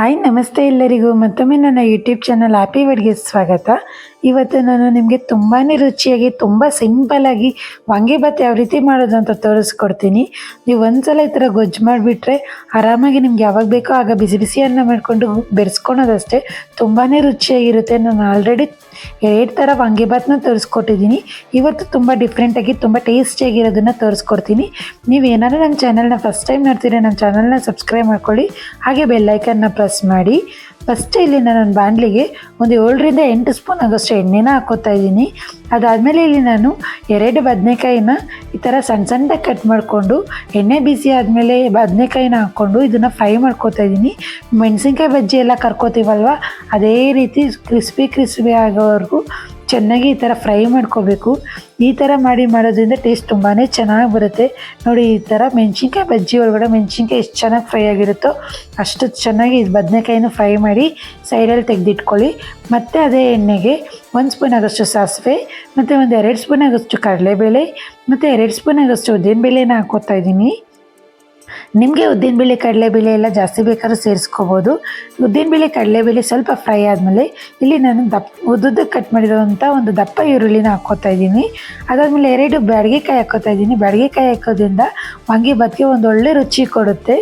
Hi, ನಮಸ್ತೆ ಎಲ್ಲರಿಗೂ. ಮತ್ತೊಮ್ಮೆ ನನ್ನ ಯೂಟ್ಯೂಬ್ ಚಾನಲ್ ಹ್ಯಾಪಿ ವೆಡ್ಗೆ ಸ್ವಾಗತ. ಇವತ್ತು ನಾನು ನಿಮಗೆ ತುಂಬಾ ರುಚಿಯಾಗಿ, ತುಂಬ ಸಿಂಪಲ್ಲಾಗಿ ವಾಂಗಿಭಾತ್ ಯಾವ ರೀತಿ ಮಾಡೋದು ಅಂತ ತೋರಿಸ್ಕೊಡ್ತೀನಿ. ನೀವು ಒಂದ್ಸಲ ಈ ಥರ ಗೊಜ್ಜು ಮಾಡಿಬಿಟ್ರೆ ಆರಾಮಾಗಿ ನಿಮ್ಗೆ ಯಾವಾಗ ಬೇಕೋ ಆಗ ಬಿಸಿ ಬಿಸಿ ಅನ್ನ ಮಾಡಿಕೊಂಡು ಬೆರೆಸ್ಕೊಳೋದಷ್ಟೇ ತುಂಬಾ ರುಚಿಯಾಗಿರುತ್ತೆ. ನಾನು ಆಲ್ರೆಡಿ ಎರಡು ಥರ ವಾಂಗಿಭಾತ್ನ ತೋರಿಸ್ಕೊಟ್ಟಿದ್ದೀನಿ. ಇವತ್ತು ತುಂಬ ಡಿಫ್ರೆಂಟಾಗಿ ತುಂಬ ಟೇಸ್ಟಿಯಾಗಿರೋದನ್ನು ತೋರಿಸ್ಕೊಡ್ತೀನಿ. ನೀವು ಏನಾದರೂ ನನ್ನ ಚಾನಲ್ನ ಫಸ್ಟ್ ಟೈಮ್ ನೋಡ್ತೀರಾ ನನ್ನ ಚಾನಲ್ನ ಸಬ್ಸ್ಕ್ರೈಬ್ ಮಾಡ್ಕೊಳ್ಳಿ. ಹಾಗೆ ಬೆಲ್ಲೈಕನ್ನ ಪ್ರೆಸ್ ಮಾಡಿ ಫಸ್ಟ್ ಇಲ್ಲಿ ನಾನು ಬಾಣಲಿಗೆ ಒಂದು ಏಳರಿಂದ ಎಂಟು ಸ್ಪೂನ್ ಆಗೋಷ್ಟು ಎಣ್ಣೆನ ಹಾಕೋತಾ ಇದ್ದೀನಿ. ಅದಾದಮೇಲೆ ಇಲ್ಲಿ ನಾನು ಎರಡು ಬದನೆಕಾಯಿನ ಈ ಥರ ಸಣ್ಣ ಸಣ್ಣದಾಗಿ ಕಟ್ ಮಾಡಿಕೊಂಡು, ಎಣ್ಣೆ ಬಿಸಿ ಆದಮೇಲೆ ಬದನೆಕಾಯಿನ ಹಾಕ್ಕೊಂಡು ಇದನ್ನು ಫ್ರೈ ಮಾಡ್ಕೋತಾ ಇದ್ದೀನಿ. ಮೆಣಸಿನ್ಕಾಯಿ ಬಜ್ಜಿ ಎಲ್ಲ ಕರ್ಕೋತೀವಲ್ವ? ಅದೇ ರೀತಿ ಕ್ರಿಸ್ಪಿ ಕ್ರಿಸ್ಪಿ ಆಗೋವರೆಗೂ ಚೆನ್ನಾಗಿ ಈ ಥರ ಫ್ರೈ ಮಾಡ್ಕೋಬೇಕು. ಈ ಥರ ಮಾಡಿ ಮಾಡೋದ್ರಿಂದ ಟೇಸ್ಟ್ ತುಂಬಾ ಚೆನ್ನಾಗಿ ಬರುತ್ತೆ. ನೋಡಿ, ಈ ಥರ ಮೆಣಸಿನ್ಕಾಯಿ ಬಜ್ಜಿ ಒಳಗಡೆ ಮೆಣಸಿನ್ಕಾಯಿ ಎಷ್ಟು ಚೆನ್ನಾಗಿ ಫ್ರೈ ಆಗಿರುತ್ತೋ ಅಷ್ಟು ಚೆನ್ನಾಗಿ ಬದನೆಕಾಯಿನ ಫ್ರೈ ಮಾಡಿ ಸೈಡಲ್ಲಿ ತೆಗೆದಿಟ್ಕೊಳ್ಳಿ. ಮತ್ತು ಅದೇ ಎಣ್ಣೆಗೆ ಒಂದು ಸ್ಪೂನ್ ಆಗೋಷ್ಟು ಸಾಸಿವೆ, ಮತ್ತು ಒಂದು ಎರಡು ಸ್ಪೂನ್ ಆಗೋಷ್ಟು ಕಡಲೆಬೇಳೆ, ಮತ್ತು ಎರಡು ಸ್ಪೂನ್ ಆಗೋಷ್ಟು ಉದ್ದಿನಬೇಳೆನ ಹಾಕೋತಾ ಇದ್ದೀನಿ. ನಿಮಗೆ ಉದ್ದಿನಬೇಳೆ ಕಡಲೆಬೇಳೆ ಎಲ್ಲ ಜಾಸ್ತಿ ಬೇಕಾದ್ರೂ ಸೇರಿಸ್ಕೋಬೋದು. ಉದ್ದಿನಬೇಳೆ ಕಡಲೆಬೇಳೆ ಸ್ವಲ್ಪ ಫ್ರೈ ಆದಮೇಲೆ ಇಲ್ಲಿ ನಾನು ದಪ್ಪ ಉದ್ದುದ್ದಕ್ಕೆ ಕಟ್ ಮಾಡಿರೋವಂಥ ಒಂದು ದಪ್ಪ ಈರುಳ್ಳಿನ ಹಾಕ್ಕೋತಾ ಇದ್ದೀನಿ. ಅದಾದಮೇಲೆ ಎರಡು ಬ್ಯಾಡಗೆಕಾಯಿ ಹಾಕ್ಕೋತಾ ಇದ್ದೀನಿ. ಬ್ಯಾಡಗೆಕಾಯಿ ಹಾಕೋದ್ರಿಂದ ವಾಂಗಿಭಾತ್ಗೆ ಒಂದು ಒಳ್ಳೆ ರುಚಿ ಕೊಡುತ್ತೆ.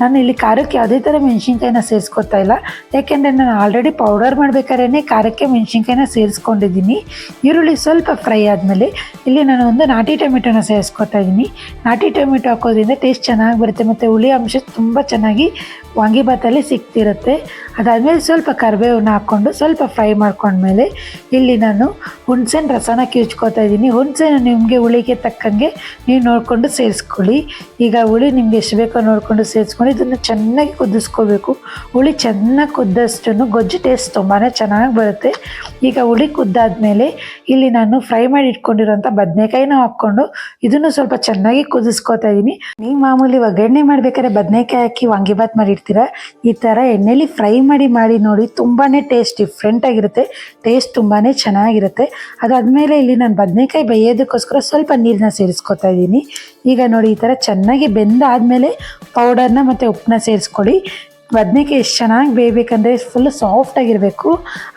ನಾನು ಇಲ್ಲಿ ಖಾರಕ್ಕೆ ಯಾವುದೇ ಥರ ಮೆಣಸಿನ್ಕಾಯಿನ ಸೇರಿಸ್ಕೊತಾ ಇಲ್ಲ. ಯಾಕೆಂದರೆ ನಾನು ಆಲ್ರೆಡಿ ಪೌಡರ್ ಮಾಡ್ಬೇಕಾದ್ರೆ ಖಾರಕ್ಕೆ ಮೆಣಸಿನ್ಕಾಯಿನ ಸೇರಿಸ್ಕೊಂಡಿದ್ದೀನಿ. ಈರುಳ್ಳಿ ಸ್ವಲ್ಪ ಫ್ರೈ ಆದಮೇಲೆ ಇಲ್ಲಿ ನಾನು ಒಂದು ನಾಟಿ ಟೊಮೆಟೊನ ಸೇರಿಸ್ಕೊತಾ ಇದ್ದೀನಿ. ನಾಟಿ ಟೊಮೆಟೊ ಹಾಕೋದ್ರಿಂದ ಟೇಸ್ಟ್ ಚೆನ್ನಾಗಿ ಬರುತ್ತೆ ಮತ್ತು ಹುಳಿ ಅಂಶ ತುಂಬ ಚೆನ್ನಾಗಿ ವಾಂಗಿಭಾತಲ್ಲಿ ಸಿಗ್ತಿರುತ್ತೆ. ಅದಾದಮೇಲೆ ಸ್ವಲ್ಪ ಕರಿಬೇವನ್ನ ಹಾಕ್ಕೊಂಡು ಸ್ವಲ್ಪ ಫ್ರೈ ಮಾಡ್ಕೊಂಡ್ಮೇಲೆ ಇಲ್ಲಿ ನಾನು ಹುಣ್ಸೆನ ರಸನ ಕಿಚ್ಕೋತಾ ಇದ್ದೀನಿ. ಹುಣ್ಸೆನ ನಿಮಗೆ ಹುಳಿಗೆ ತಕ್ಕಂಗೆ ನೀವು ನೋಡಿಕೊಂಡು ಸೇರಿಸ್ಕೊಳ್ಳಿ. ಈಗ ಹುಳಿ ನಿಮ್ಗೆ ಎಷ್ಟು ಬೇಕೋ ನೋಡಿಕೊಂಡು ಸೇರಿಸ್ಕೊಂಡು ಇದನ್ನು ಚೆನ್ನಾಗಿ ಕುದಿಸ್ಕೋಬೇಕು. ಹುಳಿ ಚೆನ್ನಾಗಿ ಕುದ್ದಷ್ಟು ಗೊಜ್ಜು ಟೇಸ್ಟ್ ತುಂಬಾ ಚೆನ್ನಾಗಿ ಬರುತ್ತೆ. ಈಗ ಹುಳಿ ಕುದ್ದಾದ್ಮೇಲೆ ಇಲ್ಲಿ ನಾನು ಫ್ರೈ ಮಾಡಿ ಇಟ್ಕೊಂಡಿರೋಂಥ ಬದನೆಕಾಯಿನ ಹಾಕ್ಕೊಂಡು ಇದನ್ನು ಸ್ವಲ್ಪ ಚೆನ್ನಾಗಿ ಕುದಿಸ್ಕೋತಾ ಇದ್ದೀನಿ. ನೀವು ಮಾಮೂಲಿ ಒಗ್ಗರಣೆ ಮಾಡ್ಬೇಕಾದ್ರೆ ಬದನೆಕಾಯಿ ಹಾಕಿ ವಾಂಗಿಭಾತ್ ಮಾಡಿರ್ತೀರ ಈ ಥರ ಎಣ್ಣೆಲಿ ಫ್ರೈ ಮಾಡಿ ಮಾಡಿ ನೋಡಿ ತುಂಬಾ ಟೇಸ್ಟ್ ಡಿಫ್ರೆಂಟ್ ಆಗಿರುತ್ತೆ. ಟೇಸ್ಟ್ ತುಂಬಾ ಚೆನ್ನಾಗಿರುತ್ತೆ. ಅದಾದಮೇಲೆ ಇಲ್ಲಿ ನಾನು ಬದನೆಕಾಯಿ ಬೇಯೋದಕ್ಕೋಸ್ಕರ ಸ್ವಲ್ಪ ನೀರನ್ನ ಸೇರಿಸ್ಕೊತಾ ಇದ್ದೀನಿ. ಈಗ ನೋಡಿ ಈ ಥರ ಚೆನ್ನಾಗಿ ಬೆಂದಾದಮೇಲೆ ಪೌಡರ್ನ ಮತ್ತು ಉಪ್ಪನ್ನ ಸೇರಿಸ್ಕೊಳ್ಳಿ. ಬದನೆಕಾಯಿ ಎಷ್ಟು ಚೆನ್ನಾಗಿ ಬೇಯಬೇಕಂದ್ರೆ ಫುಲ್ ಸಾಫ್ಟಾಗಿರಬೇಕು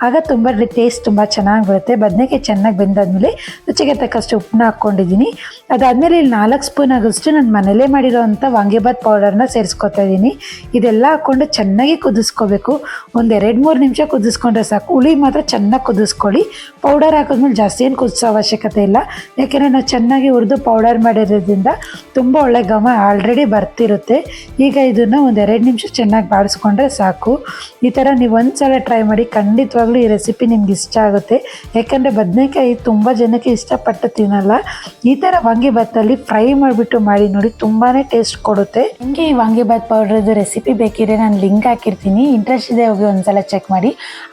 ಆಗ ತುಂಬ ಟೇಸ್ಟ್ ತುಂಬ ಚೆನ್ನಾಗಿ ಬರುತ್ತೆ. ಬದನೆಕಾಯಿ ಚೆನ್ನಾಗಿ ಬೆಂದಾದ್ಮೇಲೆ ರುಚಿಗೆ ತಕ್ಕಷ್ಟು ಉಪ್ಪನ್ನ ಹಾಕ್ಕೊಂಡಿದ್ದೀನಿ. ಅದಾದಮೇಲೆ ಇಲ್ಲಿ ನಾಲ್ಕು ಸ್ಪೂನ್ ಆಗೋಷ್ಟು ನಾನು ಮನೇಲೇ ಮಾಡಿರೋವಂಥ ವಾಂಗಿಭಾತ್ ಪೌಡರ್ನ ಸೇರಿಸ್ಕೊತಾ ಇದ್ದೀನಿ ಇದೆಲ್ಲ ಹಾಕ್ಕೊಂಡು ಚೆನ್ನಾಗಿ ಕುದಿಸ್ಕೋಬೇಕು. ಒಂದು ಎರಡು ಮೂರು ನಿಮಿಷ ಕುದಿಸ್ಕೊಂಡ್ರೆ ಸಾಕು. ಹುಳಿ ಮಾತ್ರ ಚೆನ್ನಾಗಿ ಕುದಿಸ್ಕೊಳ್ಳಿ. ಪೌಡರ್ ಹಾಕಿದ್ಮೇಲೆ ಜಾಸ್ತಿ ಏನು ಕುದಿಸೋ ಅವಶ್ಯಕತೆ ಇಲ್ಲ. ಯಾಕೆಂದರೆ ನಾವು ಚೆನ್ನಾಗಿ ಹುರಿದು ಪೌಡರ್ ಮಾಡಿರೋದ್ರಿಂದ ತುಂಬ ಒಳ್ಳೆ ಘಮ ಆಲ್ರೆಡಿ ಬರ್ತಿರುತ್ತೆ. ಈಗ ಇದನ್ನು ಒಂದು ಎರಡು ನಿಮಿಷ ಚೆನ್ನಾಗಿ ಬಾಡಿಸ್ಕೊಂಡ್ರೆ ಸಾಕು. ಈ ಥರ ನೀವು ಒಂದು ಸಲ ಟ್ರೈ ಮಾಡಿ ಖಂಡಿತವಾಗ್ಲೂ ಈ ರೆಸಿಪಿ ನಿಮ್ಗೆ ಇಷ್ಟ ಆಗುತ್ತೆ. ಯಾಕಂದರೆ ಬದನೆಕಾಯಿ ತುಂಬ ಜನಕ್ಕೆ ಇಷ್ಟಪಟ್ಟು ತಿನ್ನಲ್ಲ. ಈ ಥರ ವಾಂಗಿಭಾತಲ್ಲಿ ಫ್ರೈ ಮಾಡಿಬಿಟ್ಟು ಮಾಡಿ ನೋಡಿ ತುಂಬಾ ಟೇಸ್ಟ್ ಕೊಡುತ್ತೆ. ನಿಮಗೆ ಈ ವಾಂಗಿಭಾತ್ ಪೌಡ್ರದ್ದು ರೆಸಿಪಿ ಬೇಕಿದ್ರೆ ನಾನು ಲಿಂಕ್ ಹಾಕಿರ್ತೀನಿ. ಇಂಟ್ರೆಸ್ಟ್ ಇದೆ ಹೋಗಿ ಒಂದ್ಸಲ ಚೆಕ್ ಮಾಡಿ.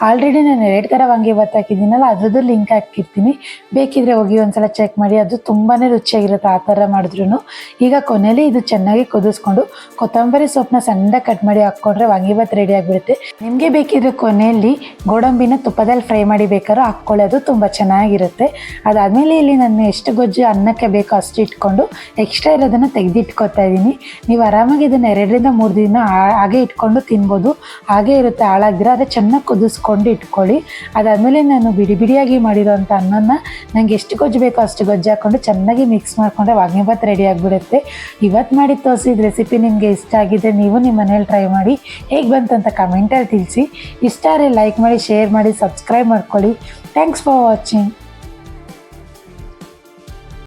ಆಲ್ರೆಡಿ ನಾನು ಎರಡು ಥರ ವಾಂಗಿಭಾತ್ ಹಾಕಿದ್ದೀನಲ್ಲ, ಅದ್ರದ್ದು ಲಿಂಕ್ ಹಾಕಿರ್ತೀನಿ. ಬೇಕಿದ್ರೆ ಹೋಗಿ ಒಂದ್ಸಲ ಚೆಕ್ ಮಾಡಿ. ಅದು ತುಂಬಾ ರುಚಿಯಾಗಿರುತ್ತೆ ಆ ಥರ ಮಾಡಿದ್ರು ಈಗ ಕೊನೆಯಲ್ಲಿ ಇದು ಚೆನ್ನಾಗಿ ಕುದಿಸ್ಕೊಂಡು ಕೊತ್ತಂಬರಿ ಸೊಪ್ಪನ್ನ ಸಣ್ಣ ಕಟ್ ಮಾಡಿ ಹಾಕ್ಕೊಂಡ್ರೆ ವಾಂಗಿಭಾತ್ ರೆಡಿ ಆಗಿಬಿಡುತ್ತೆ. ನಿಮಗೆ ಬೇಕಿದ್ರೆ ಕೊನೆಯಲ್ಲಿ ಗೋಡಂಬಿನ ತುಪ್ಪದಲ್ಲಿ ಫ್ರೈ ಮಾಡಿ ಬೇಕಾದ್ರೂ ಹಾಕ್ಕೊಳ್ಳೋದು ತುಂಬ ಚೆನ್ನಾಗಿರುತ್ತೆ. ಅದಾದಮೇಲೆ ಇಲ್ಲಿ ನಾನು ಎಷ್ಟು ಗೊಜ್ಜು ಅನ್ನಕ್ಕೆ ಬೇಕೋ ಅಷ್ಟು ಇಟ್ಕೊಂಡು ಎಕ್ಸ್ಟ್ರಾ ಇರೋದನ್ನು ತೆಗೆದಿಟ್ಕೊತಾ ಇದ್ದೀನಿ. ನೀವು ಆರಾಮಾಗಿ ಇದನ್ನು ಎರಡರಿಂದ ಮೂರು ದಿನ ಹಾಗೆ ಇಟ್ಕೊಂಡು ತಿನ್ಬೋದು. ಹಾಗೆ ಇರುತ್ತೆ, ಹಾಳಾಗ್ದಿರ ಅದೇ ಚೆನ್ನಾಗಿ ಕುದಿಸ್ಕೊಂಡು ಇಟ್ಕೊಳ್ಳಿ. ಅದಾದಮೇಲೆ ನಾನು ಬಿಡಿ ಬಿಡಿಯಾಗಿ ಮಾಡಿರೋಂಥ ಅನ್ನನ ನನಗೆ ಎಷ್ಟು ಗೊಜ್ಜು ಬೇಕೋ ಅಷ್ಟು ಗೊಜ್ಜು ಹಾಕ್ಕೊಂಡು ಚೆನ್ನಾಗಿ ಮಿಕ್ಸ್ ಮಾಡಿಕೊಂಡ್ರೆ ವಾಂಗಿಭಾತ್ ರೆಡಿ ಆಗಿಬಿಡುತ್ತೆ. ಇವತ್ತು ಮಾಡಿ ತೋರಿಸಿದ ರೆಸಿಪಿ ನಿಮಗೆ ಇಷ್ಟ ಆಗಿದೆ ನೀವು ನಿಮ್ಮ ಮನೇಲಿ ಟ್ರೈ ಮಾಡಿ. ಹೇಗೆ ಬಂತಂತ ಕಮೆಂಟಲ್ಲಿ ತಿಳಿಸಿ. ಇಷ್ಟ ಆದರೆ ಲೈಕ್ ಮಾಡಿ ಶೇರ್ ಮಾಡಿ ಸಬ್ಸ್ಕ್ರೈಬ್ ಮಾಡ್ಕೊಳ್ಳಿ. Thanks for watching